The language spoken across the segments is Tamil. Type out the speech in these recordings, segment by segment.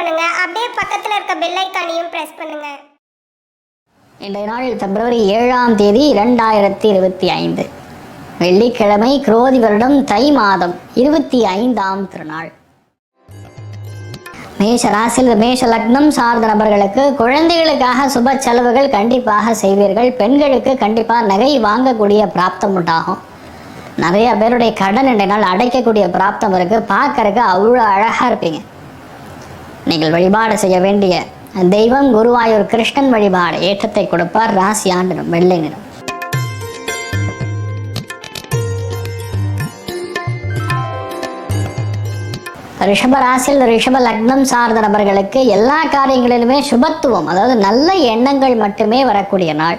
பண்ணுங்க. அப்படியே பக்கத்தில் இருக்க பெல் ஐக்கானையும் பிரஸ் பண்ணுங்க. இன்றைய நாள் பிப்ரவரி ஏழாம் தேதி இரண்டாயிரத்தி இருபத்தி ஐந்து. வெள்ளிக்கிழமை குரோதி வருடம் தை மாதம் இருபத்தி ஐந்தாம் திருநாள். மேஷ ராசியில் மேஷ லக்னம் சார்ந்த நபர்களுக்கு குழந்தைகளுக்காக சுப செலவுகள் கண்டிப்பாக செய்வீர்கள். பெண்களுக்கு கண்டிப்பாக நகை வாங்கக்கூடிய பிராப்தம் உண்டாகும். நிறைய பேருடைய கடன் இன்றைய நாள் அடைக்கக்கூடிய பிராப்தம் இருக்கு. பார்க்கறதுக்கு அவ்வளோ அழகாக இருப்பீங்க. நீங்கள் வழிபாடு செய்ய வேண்டிய தெய்வம் குருவாயூர் கிருஷ்ணன் வழிபாடு ஏற்றத்தை கொடுப்பார் ராசி ஆண்டினம் வெள்ளை நிறம். ரிஷப ராசியில் ரிஷப லக்னம் சார்ந்த நபர்களுக்கு எல்லா காரியங்களிலுமே சுபத்துவம் அதாவது நல்ல எண்ணங்கள் மட்டுமே வரக்கூடிய நாள்.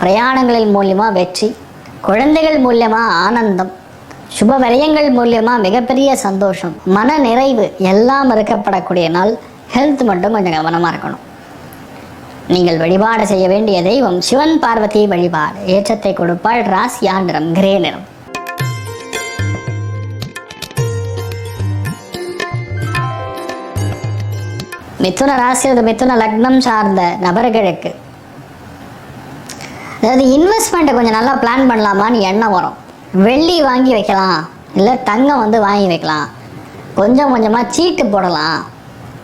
பிரயாணங்களின் மூலியமா வெற்றி குழந்தைகள் மூலியமா ஆனந்தம் சுப விரயங்கள் மூலியமா மிகப்பெரிய சந்தோஷம் மன நிறைவு எல்லாம் இருக்கப்படக்கூடிய நாள். ஹெல்த் மட்டும் கொஞ்சம் கவனமா இருக்கணும். நீங்கள் வழிபாடு செய்ய வேண்டிய தெய்வம் சிவன் பார்வதி வழிபாடு. ஏற்றத்தை கொடுப்பாள் ராசியா நிறம் கிரே நிறம். மிதுன ராசி அல்லது மிதுன லக்னம் சார்ந்த நபர்களுக்கு. அதாவது இன்வெஸ்ட்மெண்ட்டை கொஞ்சம் நல்லா பிளான் பண்ணலாமான்னு எண்ணம் வரும். வெள்ளி வாங்கி வைக்கலாம். இல்லை தங்கம் வந்து வாங்கி வைக்கலாம். கொஞ்சம் கொஞ்சமாக சீட்டு போடலாம்.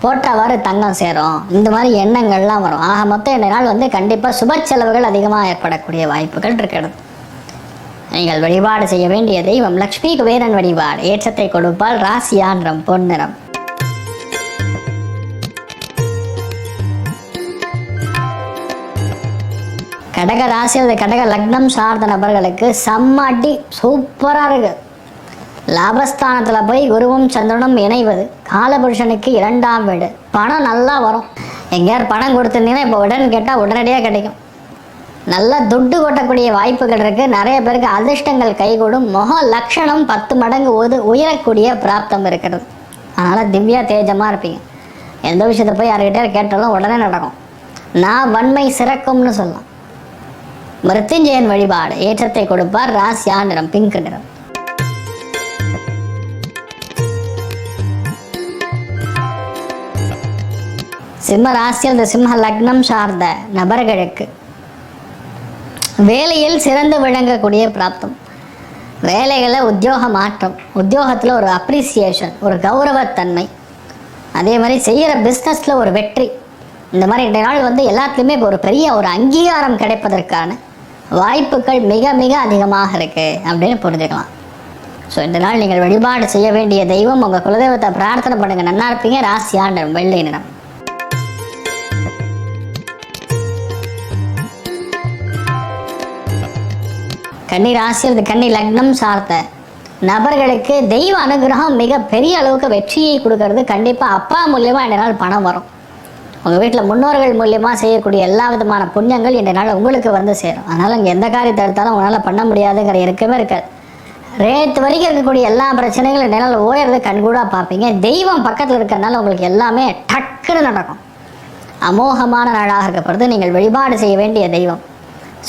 போட்டவாறு தங்கம் சேரும். இந்த மாதிரி எண்ணங்கள்லாம் வரும். ஆக மொத்தம் இந்த நாள் வந்து கண்டிப்பாக சுப செலவுகள் அதிகமாக ஏற்படக்கூடிய வாய்ப்புகள் இருக்கிறது. நீங்கள் வழிபாடு செய்ய வேண்டிய தெய்வம் லக்ஷ்மி குபேரன் வழிபாடு. ஏற்றத்தை கொடுப்பால் ராசியான்றம் பொன்னிறம். கடக ராசி அல்லது கடக லக்னம் சார்ந்த நபர்களுக்கு சம்மாட்டி சூப்பராக இருக்கு. லாபஸ்தானத்தில் போய் குருவும் சந்திரனும் இணைவது. காலபுருஷனுக்கு இரண்டாம் வீடு. பணம் நல்லா வரும். எங்கேயார் பணம் கொடுத்துருந்தீங்கன்னா இப்போ உடனே கேட்டால் உடனடியாக கிடைக்கும். நல்ல துட்டு கொட்டக்கூடிய வாய்ப்புகள் இருக்கு. நிறைய பேருக்கு அதிர்ஷ்டங்கள் கைகூடும். முக லட்சணம் பத்து மடங்கு உது உயரக்கூடிய பிராப்தம் இருக்கிறது. அதனால் திவ்யா தேஜமாக இருப்பீங்க. எந்த விஷயத்தை போய் யார்கிட்டயாவது கேட்டாலும் உடனே நடக்கும். நான் வன்மை சிறக்கும்னு சொல்லலாம். மிருத்துஞ்சயன் வழிபாடு. ஏற்றத்தை கொடுப்பார் ராசியா நிறம் பிங்க் நிறம். சிம்ம ராசியில் இந்த சிம்ம லக்னம் சார்ந்த நபர்களுக்கு வேலையில் சிறந்து விளங்கக்கூடிய பிராப்தம். வேலைகளை உத்தியோக மாற்றம் உத்தியோகத்தில் ஒரு அப்ரிசியேஷன் ஒரு கௌரவத்தன்மை. அதே மாதிரி செய்கிற பிஸ்னஸில் ஒரு வெற்றி. இந்த மாதிரி ரெண்டு நாள் வந்து எல்லாத்துலேயுமே இப்போ ஒரு பெரிய ஒரு அங்கீகாரம் கிடைப்பதற்கான வாய்ப்புகள் மிக மிக அதிகமாக இருக்குது அப்படின்னு புரிஞ்சுக்கலாம். ஸோ இந்த நாள் நீங்கள் வழிபாடு செய்ய வேண்டிய தெய்வம் உங்கள் குலதெய்வத்தை பிரார்த்தனை பண்ணுங்கள் நல்லா இருப்பீங்க ராசி வெள்ளை நிறம். கன்னி ராசி அல்லது கன்னி லக்னம் சார்ந்த நபர்களுக்கு தெய்வ அனுகிரகம் மிக பெரிய அளவுக்கு வெற்றியை கொடுக்கறது கண்டிப்பாக அப்பா மூலியமாக இந்த நாள் பணம் வரும். உங்கள் வீட்டில் முன்னோர்கள் மூலியமாக செய்யக்கூடிய எல்லா விதமான புண்ணியங்கள் இந்த நாள் உங்களுக்கு வந்து சேரும். அதனால் இங்கே எந்த காரியத்தை எடுத்தாலும் உங்களால் பண்ண முடியாதுங்கிற இருக்கவே இருக்காது. ரேத்து வரைக்கும் இருக்கக்கூடிய எல்லா பிரச்சனைகளும் இந்த ஓயறது கண்கூடாக பார்ப்பீங்க. தெய்வம் பக்கத்தில் இருக்கிறனால உங்களுக்கு எல்லாமே டக்குன்னு நடக்கும். அமோகமான நாளாக இருக்கப்படுறது. நீங்கள் வழிபாடு செய்ய வேண்டிய தெய்வம்.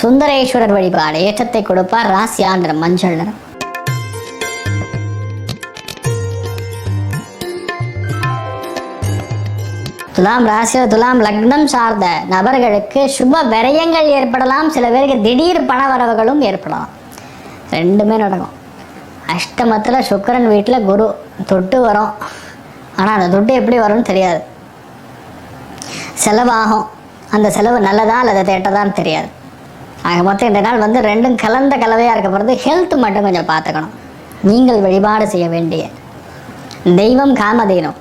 சுந்தரேஸ்வரர் வழிபாடு. ஏற்றத்தை கொடுப்பார். ராசி ஆந்திரம் மஞ்சள் நிறம். துலாம் ராசி துலாம் லக்னம் சார்ந்த நபர்களுக்கு சுப விரயங்கள் ஏற்படலாம். சில பேருக்கு திடீர் பண வரவுகளும் ஏற்படலாம். ரெண்டுமே நடக்கும். அஷ்டமத்தில் சுக்கிரன் வீட்டில் குரு தொட்டு வரும். ஆனால் அந்த தொட்டு எப்படி வரும்னு தெரியாது. செலவாகும். அந்த செலவு நல்லதா அல்லது தேட்டதான்னு தெரியாது. ஆக மொத்தம் இந்த நாள் வந்து ரெண்டும் கலந்த கலவையாக இருக்க போகிறது ஹெல்த் மட்டும் கொஞ்சம் பார்த்துக்கணும். நீங்கள் வழிபாடு செய்ய வேண்டிய தெய்வம் காமதீனம்.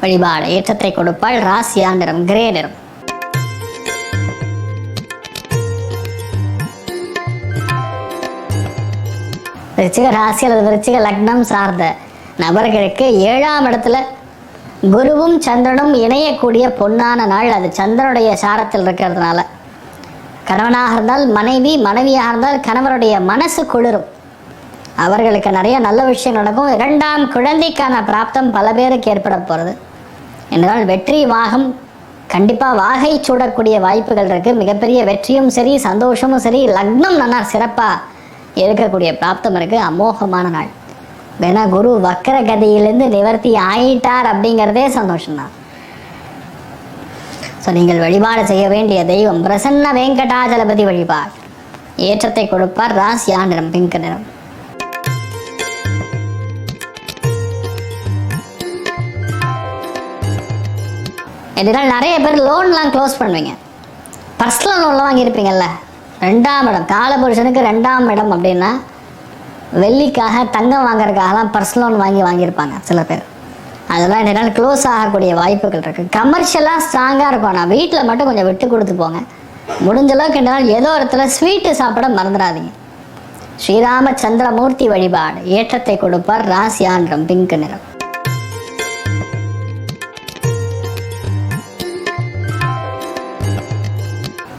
வழிபாடு ஏற்றத்தை கொடுப்பாள் ராசியா நிறம் கிரே நிறம். விருச்சிக ராசி அல்லது விருச்சிக லக்னம் சார்ந்த நபர்களுக்கு ஏழாம் இடத்துல குருவும் சந்திரனும் இணையக்கூடிய பொன்னான நாள். அது சந்திரனுடைய சாரத்தில் இருக்கிறதுனால. கணவனாக இருந்தால் மனைவி மனைவியாக இருந்தால் கணவருடைய மனசு குளிரும். அவர்களுக்கு நிறைய நல்ல விஷயம் நடக்கும். இரண்டாம் குழந்தைக்கான பிராப்தம் பல பேருக்கு ஏற்பட போகிறது என்றால் வெற்றி வாகம் கண்டிப்பாக வாகை சூடக்கூடிய வாய்ப்புகள் இருக்குது மிகப்பெரிய வெற்றியும் சரி சந்தோஷமும் சரி லக்னம் நல்லா சிறப்பாக இருக்கக்கூடிய பிராப்தம் இருக்குது அமோகமான நாள். ஏன்னா குரு வக்கர கதியிலேருந்து நிவர்த்தி ஆயிட்டார் அப்படிங்கிறதே சந்தோஷம்தான். ஸோ நீங்கள் வழிபாடு செய்ய வேண்டிய தெய்வம் பிரசன்ன வெங்கடாஜலபதி வழிபாடு. ஏற்றத்தை கொடுப்பார். ராசியா நிறம் பிங்க் நிறம். இதனால் நிறைய பேர் லோன்லாம் க்ளோஸ் பண்ணுவீங்க. பர்சனல் லோன்லாம் வாங்கியிருப்பீங்கல்ல. ரெண்டாம் இடம் காலபுருஷனுக்கு ரெண்டாம் இடம் அப்படின்னா வெள்ளிக்காக தங்கம் வாங்குறதுக்காகலாம் பர்சனல் லோன் வாங்கி வாங்கியிருப்பாங்க சில பேர். அதெல்லாம் இந்த நாள் க்ளோஸ் ஆகக்கூடிய வாய்ப்புகள் இருக்குது கமர்ஷியலாக ஸ்ட்ராங்காக இருக்கும். ஆனால் வீட்டில் மட்டும் கொஞ்சம் விட்டு கொடுத்து போங்க. முடிஞ்ச அளவுக்கு இந்த நாள் ஏதோ இடத்துல ஸ்வீட்டு சாப்பிட மறந்துடாதீங்க. ஸ்ரீராமச்சந்திரமூர்த்தி வழிபாடு ஏற்றத்தை கொடுப்பார் ராசியான்றம் பிங்க் நிறம்.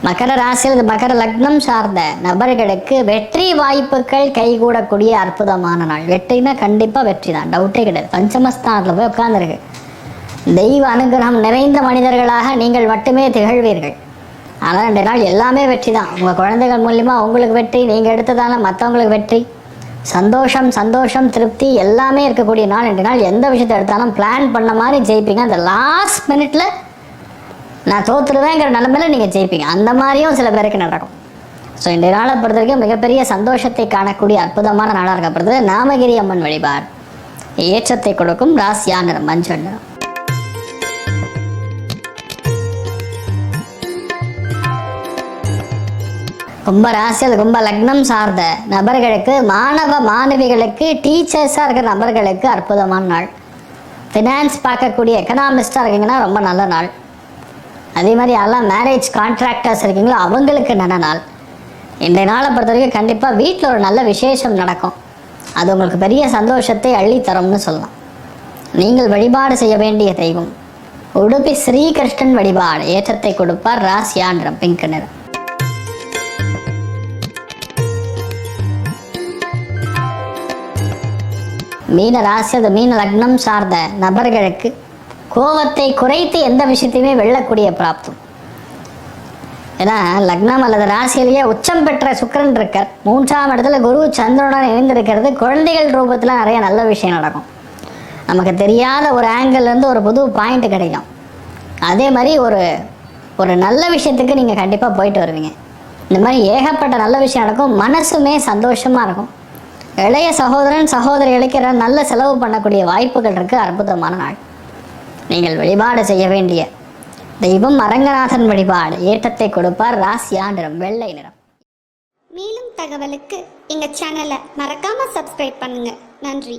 மகர ராசியில் மகர லக்னம் சார்ந்த நபர்களுக்கு வெற்றி வாய்ப்புகள் கைகூடக்கூடிய அற்புதமான நாள். வெற்றினா கண்டிப்பாக வெற்றி தான் டவுட்டே கிடையாது. பஞ்சமஸ்தானத்தில் போய் உட்காந்துருக்கு தெய்வ அனுகிரகம் நிறைந்த மனிதர்களாக நீங்கள் மட்டுமே திகழ்வீர்கள். ஆனால் ரெண்டு நாள் எல்லாமே வெற்றி தான் உங்கள் குழந்தைகள் மூலிமா உங்களுக்கு வெற்றி நீங்கள் எடுத்ததால மற்றவங்களுக்கு வெற்றி. சந்தோஷம் சந்தோஷம் திருப்தி எல்லாமே இருக்கக்கூடிய நாள். ரெண்டு நாள் எந்த விஷயத்தை எடுத்தாலும் பிளான் பண்ண மாதிரி ஜெயிப்பீங்க. அந்த லாஸ்ட் மினிட்ல நான் தோத்துருவேங்கிற நிலமையில நீங்கள் ஜெயிப்பீங்க. அந்த மாதிரியும் சில பேருக்கு நடக்கும். ஸோ இந்த நாளை பொறுத்த வரைக்கும் மிகப்பெரிய சந்தோஷத்தை காணக்கூடிய அற்புதமான நாளாக இருக்கப்படுறது நாமகிரி அம்மன் வழிபாடு. ஏற்றத்தை கொடுக்கும் ராசியா நிறம் மஞ்சள் நிறம். கும்ப ராசியல் கும்ப லக்னம் சார்ந்த நபர்களுக்கு மாணவ மாணவிகளுக்கு டீச்சர்ஸாக இருக்கிற நபர்களுக்கு அற்புதமான நாள். ஃபினான்ஸ் பார்க்கக்கூடிய எக்கனாமிஸ்டாக இருக்கீங்கன்னா ரொம்ப நல்ல நாள். அதே மாதிரி எல்லாம் மேரேஜ் கான்ட்ராக்டர்ஸ் இருக்கீங்களோ? அவங்களுக்கு நல்ல நாள். இன்றைய நாளை பொறுத்த வரைக்கும் கண்டிப்பாக வீட்டில் ஒரு நல்ல விசேஷம் நடக்கும். அது உங்களுக்கு பெரிய சந்தோஷத்தை அள்ளித்தரும்னு சொல்லலாம். நீங்கள் வழிபாடு செய்ய வேண்டிய தெய்வம். உடுப்பி ஸ்ரீகிருஷ்ணன் வழிபாடு. ஏற்றத்தை கொடுப்பார் ராசியான்ற பிங்க் நிறம். மீன ராசி அது மீன லக்னம் சார்ந்த நபர்களுக்கு கோபத்தை குறைத்து எந்த விஷயத்தையுமே வெல்லக்கூடிய பிராப்தம். ஏன்னா லக்னம் அல்லது ராசியிலேயே உச்சம் பெற்ற சுக்கரன் இருக்கார். மூன்றாம் இடத்துல குரு சந்திரனுடன் இணைந்திருக்கிறது. குழந்தைகள் ரூபத்தில் நிறைய நல்ல விஷயம் நடக்கும். நமக்கு தெரியாத ஒரு ஆங்கிள்லேருந்து இருந்து ஒரு புது பாயிண்ட் கிடைக்கும். அதே மாதிரி ஒரு ஒரு நல்ல விஷயத்துக்கு நீங்கள் கண்டிப்பாக போயிட்டு வருவீங்க. இந்த மாதிரி ஏகப்பட்ட நல்ல விஷயம் நடக்கும். மனசுமே சந்தோஷமாக இருக்கும். இளைய சகோதரன் சகோதரிகளுக்கு இழைக்கிற நல்ல செலவு பண்ணக்கூடிய வாய்ப்புகள் இருக்கு. அற்புதமான நாள். நீங்கள் வழிபாடு செய்ய வேண்டிய தெய்வம் அரங்கநாதன் வழிபாடு ஏற்றத்தை கொடுப்பார். ராசியா நிறம் வெள்ளை நிறம். மேலும் தகவலுக்கு எங்க சேனலை மறக்காம சப்ஸ்கிரைப் பண்ணுங்க. நன்றி.